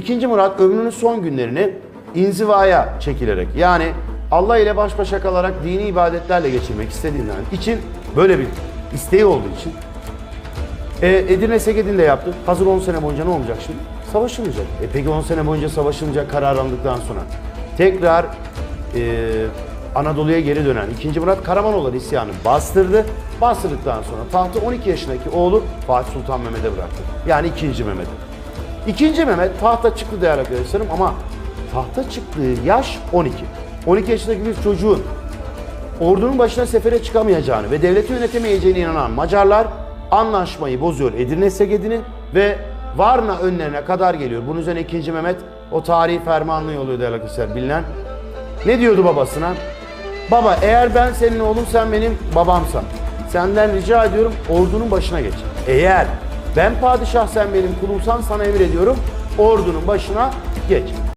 İkinci Murat ömrünün son günlerini inzivaya çekilerek yani Allah ile baş başa kalarak dini ibadetlerle geçirmek istediğinden için böyle bir isteği olduğu için e, Edirne Segedin'de yaptı. Hazır 10 sene boyunca ne olacak şimdi? Savaşılmayacak. E peki 10 sene boyunca savaşılmayacak karar alındıktan sonra tekrar e, Anadolu'ya geri dönen 2. Murat Karamanoğulları isyanı bastırdı. Bastırdıktan sonra tahtı 12 yaşındaki oğlu Fatih Sultan Mehmet'e bıraktı. Yani 2. Mehmet. İkinci Mehmet tahta çıktı değerli arkadaşlarım ama tahta çıktığı yaş 12. 12 yaşındaki bir çocuğun ordunun başına sefere çıkamayacağını ve devleti yönetemeyeceğine inanan Macarlar anlaşmayı bozuyor Edirne Segedi'ni ve Varna önlerine kadar geliyor. Bunun üzerine 2. Mehmet o tarihi fermanlı yolluyor değerli arkadaşlar bilinen. Ne diyordu babasına? Baba eğer ben senin oğlum sen benim babamsan senden rica ediyorum ordunun başına geç. Eğer ben padişah sen benim kulumsan sana emrediyorum ordunun başına geç.